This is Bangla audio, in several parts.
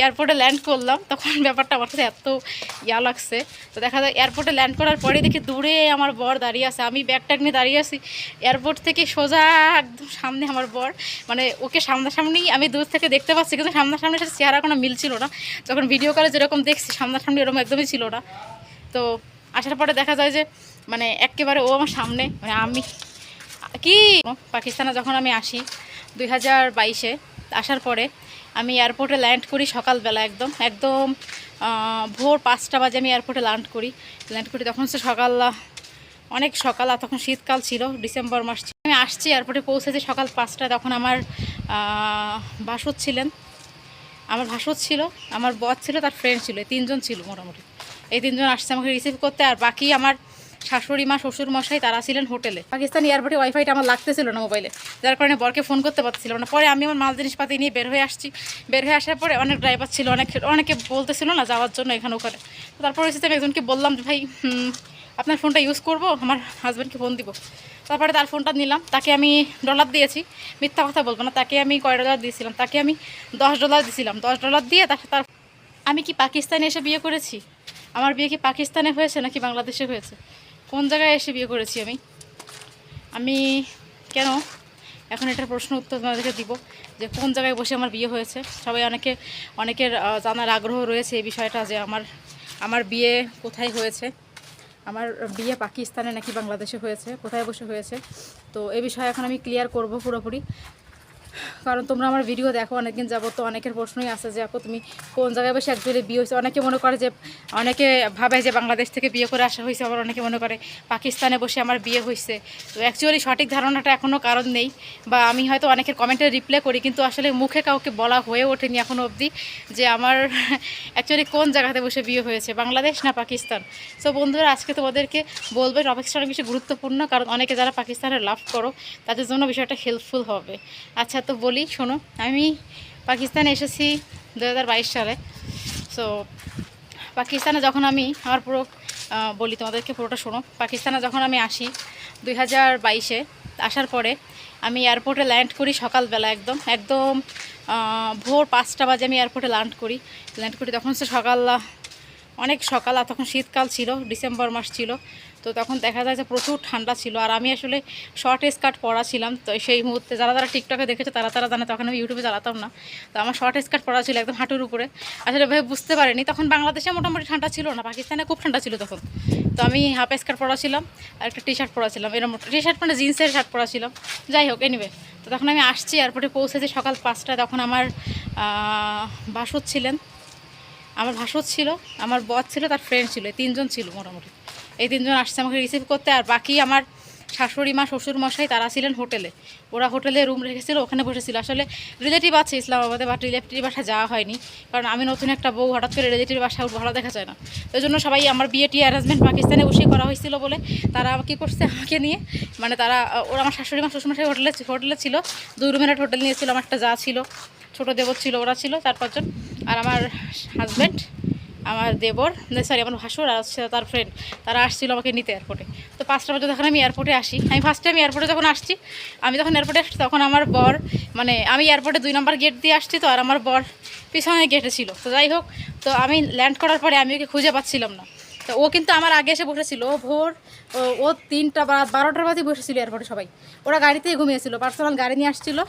এয়ারপোর্টে ল্যান্ড করলাম, তখন ব্যাপারটা আমার কাছে এত ইয়া লাগছে। তো দেখা যায় এয়ারপোর্টে ল্যান্ড করার পরে দেখি দূরে আমার বর দাঁড়িয়ে আছে। আমি ব্যাগ ট্যাগ নিয়ে দাঁড়িয়ে আছি। এয়ারপোর্ট থেকে সোজা একদম সামনে আমার বর। মানে ওকে সামনাসামনি আমি দূর থেকে দেখতে পাচ্ছি, কিন্তু সামনাসামনি সাথে চেহারা কোনো মিল ছিল না। যখন ভিডিও কলে যেরকম দেখছি, সামনাসামনি এরকম একদমই ছিল না। তো আসার পরে দেখা যায় যে মানে একেবারে ও আমার সামনে মানে আমি কি? পাকিস্তানে যখন আমি আসি, দুই হাজার বাইশে আসার পরে আমি এয়ারপোর্টে ল্যান্ড করি সকালবেলা একদম। একদম ভোর পাঁচটা বাজে আমি এয়ারপোর্টে ল্যান্ড করি। ল্যান্ড করি তখন সে সকাল অনেক সকাল আর তখন শীতকাল ছিল ডিসেম্বর মাস। আমি আসছি এয়ারপোর্টে পৌঁছেছি সকাল পাঁচটায় তখন আমার আহ, ছিলেন। আমার ভাসদ ছিল আমার বর ছিল তার ফ্রেন্ড ছিল তিনজন ছিল মোটামুটি। এই তিনজন আসছে আমাকে রিসিভ করতে আর বাকি আমার শাশুড়ি মা, শ্বশুর মশাই তারা ছিলেন হোটেলে। পাকিস্তান এয়ারপোর্টে ওয়াইফাইটা আমার লাগতেছিল না মোবাইলে যার কারণে বরকে ফোন করতে পারছিলাম না। পরে আমি আমার মাল জিনিসপাতি নিয়ে বের হয়ে আসছি। বের হয়ে আসার পরে অনেক ড্রাইভার ছিল, অনেক অনেকে বলতেছিল না যাওয়ার জন্য এখানে ওখানে। তারপরে হচ্ছে আমি একজনকে বললাম যে, ভাই আপনার ফোনটা ইউজ করব? আমার হাজব্যান্ডকে ফোন দিব। তারপরে তার ফোনটা নিলাম। তাকে আমি ডলার দিয়েছি। মিথ্যা কথা বলব না। তাকে আমি কয় ডলার দিয়েছিলাম? তাকে আমি দশ ডলার দিয়েছিলাম দশ ডলার দিয়ে তাকে তার আমি কি পাকিস্তানে এসে বিয়ে করেছি? আমার বিয়ে কি পাকিস্তানে হয়েছে নাকি বাংলাদেশে হয়েছে? কোন জায়গায় এসে বিয়ে করেছি আমি? আমি কেন? এখন এটার প্রশ্ন উত্তর তোমাদেরকে দিব যে কোন জায়গায় বসে আমার বিয়ে হয়েছে? সবাই অনেকে, অনেকের জানার আগ্রহ রয়েছে এই বিষয়টা যে আমার আমার বিয়ে কোথায় হয়েছে? আমার বিয়ে পাকিস্তানে নাকি বাংলাদেশে হয়েছে? কোথায় বসে হয়েছে? তো এ বিষয়ে এখন আমি ক্লিয়ার করব পুরোপুরি। কারণ তোমরা আমার ভিডিও দেখো, অনেকদিন যাব তো অনেকের প্রশ্নই আছে যে, আপু, তুমি কোন জায়গায় বসে অ্যাকচুয়ালি বিয়ে হয়েছে? অনেকে মনে করে যে, অনেকে ভাবে যে, বাংলাদেশ থেকে বিয়ে করে আসা হয়েছে, আবার অনেকে মনে করে পাকিস্তানে বসে আমার বিয়ে হয়েছে। তো অ্যাকচুয়ালি সঠিক ধারণাটা এখনও কারণ নেই বা আমি হয়তো অনেকের কমেন্টে রিপ্লাই করি, কিন্তু আসলে মুখে কাউকে বলা হয়ে ওঠেনি এখনও অবধি যে, আমার অ্যাকচুয়ালি কোন জায়গাতে বসে বিয়ে হয়েছে, বাংলাদেশ না পাকিস্তান? সো বন্ধুরা, আজকে তোমাদেরকে বলব টপিক্সটা অনেক বেশি গুরুত্বপূর্ণ, কারণ অনেকে যারা পাকিস্তানে লাভ করো, তাদের জন্য বিষয়টা হেল্পফুল হবে। আচ্ছা তো বলি, শোনো, আমি পাকিস্তানে এসেছি দু হাজার বাইশ সালে। সো পাকিস্তানে যখন আমি আমার পুরো বলি তোমাদেরকে পুরোটা শোনো, পাকিস্তানে যখন আমি আসি দুই হাজার বাইশে, আসার পরে আমি এয়ারপোর্টে ল্যান্ড করি সকালবেলা একদম একদম ভোর পাঁচটা বাজে আমি এয়ারপোর্টে ল্যান্ড করি। ল্যান্ড করি তখন সে সকাল, অনেক সকাল আর তখন শীতকাল ছিল, ডিসেম্বর মাস ছিল। তো তখন দেখা যায় যে প্রচুর ঠান্ডা ছিল আর আমি আসলে শর্ট স্কার্ট পরা ছিলাম। তো সেই মুহূর্তে যারা যারা টিকটকে দেখেছে তারা তারা জানে তখন আমি ইউটিউবে চালাতাম না। তো আমার শর্ট স্কার্ট পরা ছিল একদম হাঁটুর উপরে। আসলে ভাই বুঝতে পারিনি, তখন বাংলাদেশে মোটামুটি ঠান্ডা ছিল না, পাকিস্তানে খুব ঠান্ডা ছিল তখন। তো আমি হাফ স্কার্ট পরা ছিলাম, আর একটা টি শার্ট পরা ছিলাম এরকম টি শার্ট মানে জিন্সের শার্ট পরা ছিলাম। যাই হোক এনিওয়ে তো তখন আমি আসছি এয়ারপোর্টে পৌঁছেছি সকাল পাঁচটায়। তখন আমার বাসদ ছিলেন। আমার ভাসদ ছিল, আমার বর ছিল, তার ফ্রেন্ড ছিল তিনজন ছিল মোটামুটি। এই তিনজন আসছে আমাকে রিসিভ করতে, আর বাকি আমার শাশুড়ি মা, শ্বশুর মশাই তারা ছিলেন হোটেলে। ওরা হোটেলে রুম রেখেছিল, ওখানে বসেছিল। আসলে রিলেটিভ আছে ইসলামাবাদে বাট রিলেটিভ বাসা যাওয়া হয়নি। কারণ আমি নতুন একটা বউ, হঠাৎ করে রিলেটিভ বাসা ভালো দেখা যায় না। ওই জন্য সবাই আমার বিয়েটি অ্যারেঞ্জমেন্ট পাকিস্তানে বসেই করা হয়েছিল বলে তারা কী করছে আমাকে নিয়ে? মানে তারা, ওরা আমার শাশুড়ি মা, শ্বশুর মশাই হোটেলে হোটেলে ছিল। দুই রুমের হোটেল নিয়েছিল, আমার একটা যা ছিল, ছোটো দেবর ছিল, ওরা ছিল চার পাঁচজন। আর আমার হাজব্যান্ড আমার দেবর সরি আমার ভাসুর আর তার ফ্রেন্ড তারা আসছিল আমাকে নিতে এয়ারপোর্টে তো পাঁচটা বাজে যখন আমি এয়ারপোর্টে আসি, আমি ফার্স্ট টাইম এয়ারপোর্টে যখন আসছি, আমি যখন এয়ারপোর্টে আসছি তখন আমার বর মানে আমি এয়ারপোর্টে দুই নম্বর গেট দিয়ে আসছি তো, আর আমার বর পিছনে গেটে ছিল। তো যাই হোক, তো আমি ল্যান্ড করার পরে আমি ওকে খুঁজে পাচ্ছিলাম না। তো ও কিন্তু আমার আগে এসে বসেছিল ভোর, ও- তিনটা বা বারোটার বাদে বসেছিল এয়ারপোর্টে সবাই। ওরা গাড়িতেই ঘুমিয়েছিল পার্সোনাল গাড়ি নিয়ে আসছিল।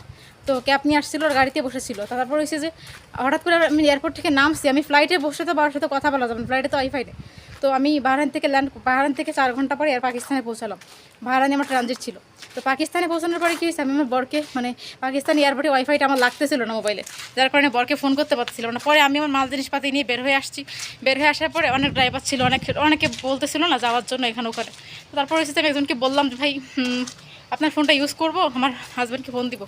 তো ক্যাব নিয়ে আসছিল, ওর গাড়িতে বসেছিল। তারপর হয়েছে যে হঠাৎ করে আমি এয়ারপোর্ট থেকে নামছি, আমি ফ্লাইটে বসে তো বাবার সাথে কথা বলা যাবে ফ্লাইটে তো নেই। তো আমি বাহারান থেকে ল্যান্ড বাহারান থেকে চার ঘণ্টা পরে আর পাকিস্তানে পৌঁছালাম। বাহারানে আমার ট্রানজিট ছিল। তো পাকিস্তানে পৌঁছানোর পরে কী হয়েছে আমি আমার বরকে মানে পাকিস্তান এয়ারপোর্টে ওয়াইফাইটা আমার লাগতেছিল না মোবাইলে যার কারণে বরকে ফোন করতে পারছিলাম না। পরে আমি আমার মাল জিনিসপাতি নিয়ে বের হয়ে আসছি। বের হয়ে আসার পরে অনেক ড্রাইভার ছিল, অনেক অনেকে বলতেছিল না যাওয়ার জন্য এখানে ওখানে। তো তারপরে হচ্ছে আমি একজনকে বললাম যে, ভাই আপনার ফোনটা ইউজ করব, আমার হাজব্যান্ডকে ফোন দিব।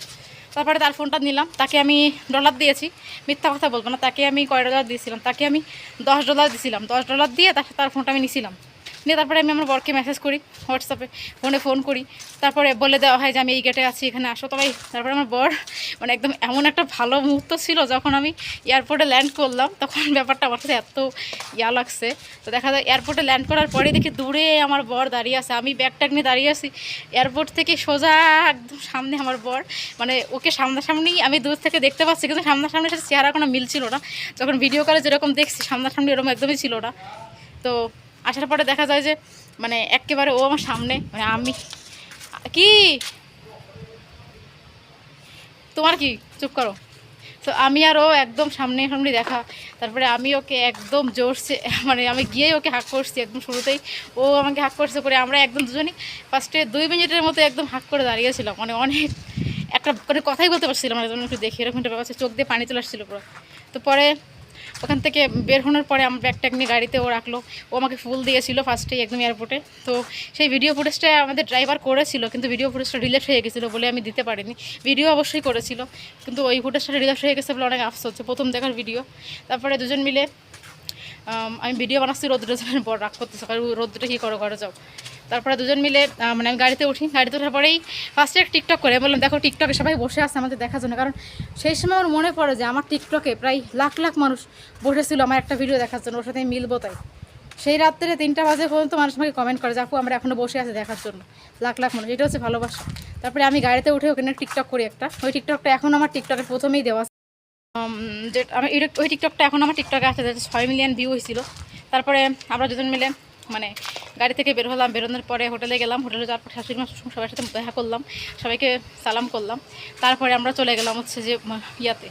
তারপরে তার ফোনটা নিলাম। তাকে আমি ডলার দিয়েছি। মিথ্যা কথা বলব না। তাকে আমি কয় ডলার দিয়েছিলাম? তাকে আমি দশ ডলার দিয়েছিলাম দশ ডলার দিয়ে তার তার ফোনটা আমি নিয়েছিলাম নিয়ে তারপরে আমি আমার বরকে মেসেজ করি হোয়াটসঅ্যাপে ফোনে ফোন করি। তারপরে বলে দেওয়া হয় যে, আমি এই গেটে আছি, এখানে আসো। তবে তারপরে আমার বর মানে একদম এমন একটা ভালো মুহূর্ত ছিল যখন আমি এয়ারপোর্টে ল্যান্ড করলাম, তখন ব্যাপারটা আমার কাছে এত ইয়া লাগছে। তো দেখা যায় এয়ারপোর্টে ল্যান্ড করার পরে দেখি দূরে আমার বর দাঁড়িয়ে আছে। আমি ব্যাগ ট্যাগ নিয়ে দাঁড়িয়ে আছি। এয়ারপোর্ট থেকে সোজা একদম সামনে আমার বর। মানে ওকে সামনাসামনি আমি দূর থেকে দেখতে পাচ্ছি, কিন্তু সামনাসামনি সাথে চেহারা কোনো মিল ছিল না। যখন ভিডিও কলে যেরকম দেখছি, সামনাসামনি এরকম একদমই ছিল না। তো আসার পরে দেখা যায় যে মানে একেবারে ও আমার সামনে মানে আমি, কি? তোমার কি? চুপ করো। তো আমি আর ও একদম সামনে সামনে দেখা, তারপরে আমি ওকে একদম জোরছে মানে আমি গিয়েই ওকে হাক করছি একদম শুরুতেই। ও আমাকে হাক করছে করে আমরা একদম দুজনই ফার্স্টে দুই মিনিটের মতো একদম হাক করে দাঁড়িয়েছিলাম মানে অনেক, একটা মানে কথাই বলতে পারছিলাম না যেন একটু দেখি, এরকম একটা ব্যাপার চোখ দিয়ে পানি চলে আসছিল পুরো। তো পরে ওখান থেকে বের হওয়ার পরে আমার ব্যাগ ট্যাগ নিয়ে গাড়িতে ও রাখল। ও আমাকে ফুল দিয়েছিল ফার্স্টেই একদম এয়ারপোর্টে তো সেই ভিডিও ফুটেজটা আমাদের ড্রাইভার করেছিল, কিন্তু ভিডিও ফুটেজটা ডিলেট হয়ে গেছিল বলে আমি দিতে পারিনি। ভিডিও অবশ্যই করেছিল, কিন্তু ওই ফুটেজটা ডিলেট হয়ে গেছে বলে অনেক আফসোস হচ্ছে প্রথম দেখার ভিডিও তারপরে দুজন মিলে, আমি ভিডিও বানাচ্ছি রোদ্র জনের বড় রাগ করতেছে কারণ রোদ্রটা কী করো, ঘরে যাও। তারপরে দুজন মিলে মানে আমি গাড়িতে উঠি। গাড়িতে ওঠার পরেই ফার্স্টে টিকটক করে। বললাম, দেখো টিকটকে সবাই বসে আছে আমাদের দেখার জন্য। কারণ সেই সময় আমার মনে পড়ে যে আমার টিকটকে প্রায় লাখ লাখ মানুষ বসেছিল আমার একটা ভিডিও দেখার জন্য। ওর সাথে মিলবো তাই। সেই রাত্রে তিনটা বাজে পর্যন্ত মানুষ আমাকে কমেন্ট করে যে, আপু, আমরা এখনও বসে আছে দেখার জন্য। লাখ লাখ মানুষ। এটা হচ্ছে ভালোবাসা। তারপরে আমি গাড়িতে উঠে ওখানে টিকটক করি একটা। ওই টিকটকটা এখন আমার টিকটকের প্রথমেই দেওয়া যে, আমি ওই টিকটকটা এখন আমার টিকটকে আছে। ছয় মিলিয়ন ভিউ হয়েছিল। তারপরে আমরা দুজন মিলে মানে গাড়ি থেকে বের হলাম, বেরোনোর পরে হোটেলে গেলাম, হোটেলে যাওয়ার পর শাশুড়ি মা সবার সাথে দেখা করলাম, সবাইকে সালাম করলাম। তারপরে আমরা চলে গেলাম হচ্ছে যে ইয়াতে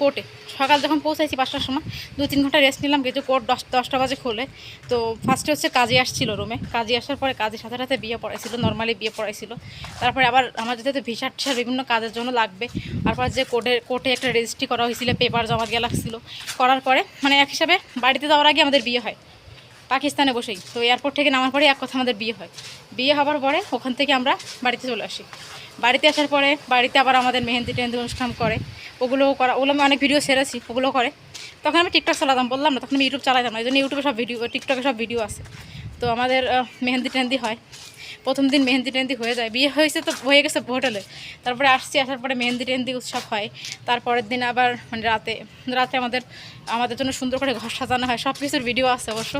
কোর্টে। সকাল যখন পৌঁছাইছি পাঁচটার সময় দু তিন ঘণ্টা রেস্ট নিলাম কিন্তু কোর্ট দশ, দশটা বাজে খোলে, তো ফার্স্টে হচ্ছে কাজে আসছিল রুমে কাজে আসার পরে কাজের সাথে সাথে বিয়ে পড়াইছিল নর্মালি বিয়ে পড়াইছিল। তারপরে আবার আমার যেহেতু ভিসা টিসার বিভিন্ন কাজের জন্য লাগবে, তারপর যে কোর্টে কোর্টে একটা রেজিস্ট্রি করা হয়েছিল পেপার জমা দিয়ে লাগছিল। করার পরে মানে এক হিসাবে বাড়িতে যাওয়ার আগে আমাদের বিয়ে হয়। পাকিস্তানে বসেই। তো এয়ারপোর্ট থেকে নামার পরে এক কথা আমাদের বিয়ে হয়। বিয়ে হবার পরে ওখান থেকে আমরা বাড়িতে চলে আসি। বাড়িতে আসার পরে বাড়িতে আবার আমাদের মেহেন্দি টেহেন্দি অনুষ্ঠান করে। ওগুলোও করা ওগুলো আমি অনেক ভিডিও সেরেছি ওগুলো করে। তখন আমি টিকটক চালাতাম, বললাম না, তখন আমি ইউটিউব চালাতাম না, এই জন্য ইউটিউবে সব ভিডিও টিকটকে সব ভিডিও আছে। তো আমাদের মেহেন্দি টেহেন্দি হয়। প্রথম দিন মেহেন্দি টেহেন্দি হয়ে যায়। বিয়ে হয়েছে তো, হয়ে গেছে হোটেলে তারপরে আসছি, আসার পরে মেহেন্দি টেহেন্দি উৎসব হয়। তারপরের দিন আবার মানে রাতে রাতে আমাদের আমাদের জন্য সুন্দর করে ঘর সাজানো হয়। সব কিছুর ভিডিও আছে অবশ্য।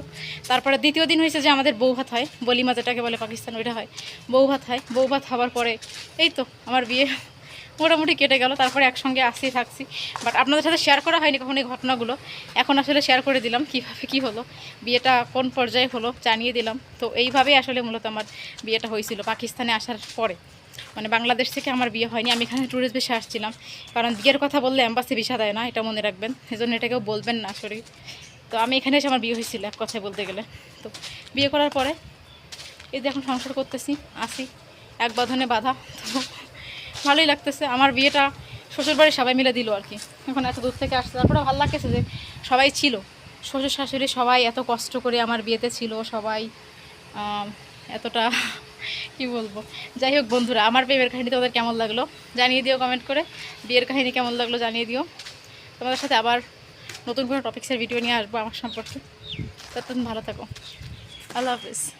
তারপরে দ্বিতীয় দিন হয়েছে যে আমাদের বউ ভাত হয়। বলিমা যেটাকে বলে পাকিস্তান, ওইটা হয়। বউ ভাত হয়। বউ ভাত হওয়ার পরে, এই তো, আমার বিয়ে। মোটামুটি কেটে গেল, তারপরে একসঙ্গে আসছি থাকছি। বাট আপনাদের সাথে শেয়ার করা হয়নি কখনো এই ঘটনাগুলো। এখন আসলে শেয়ার করে দিলাম কীভাবে কী হলো, বিয়েটা কোন পর্যায়ে হলো জানিয়ে দিলাম। তো এইভাবেই আসলে মূলত আমার বিয়েটা হয়েছিল পাকিস্তানে আসার পরে। মানে বাংলাদেশ থেকে আমার বিয়ে হয়নি, আমি এখানে ট্যুরিস্ট বেশি আসছিলাম। কারণ বিয়ের কথা বললে অ্যাম্বাসি ভিসা দেয় না, এটা মনে রাখবেন। সেজন্য এটাকেও বলবেন না সরি তো আমি এখানে এসে আমার বিয়ে হয়েছিল, এক কথায় বলতে গেলে। তো বিয়ে করার পরে এই যে এখন সংসার করতেছি, আসি। এক বাঁধনে বাধা, তো ভালোই লাগতেছে। আমার বিয়েটা শ্বশুরবাড়ির সবাই মিলে দিল আর কি। এখন এত দূর থেকে আসছে। তারপরে ভালো লাগতেছে যে সবাই ছিল। শ্বশুর শাশুড়ি সবাই এত কষ্ট করে আমার বিয়েতে ছিল। সবাই এতটা কি বলব? যাই হোক বন্ধুরা, আমার প্রেমের কাহিনী তোমাদের কেমন লাগল জানিয়ে দিও কমেন্ট করে। বিয়ের কাহিনী কেমন লাগল জানিয়ে দিও। তোমাদের সাথে আবার নতুন কোনো টপিক্সের ভিডিও নিয়ে আসব আমার সম্পর্কে। ততক্ষণ ভালো থাকো। আল্লাহ হাফিজ।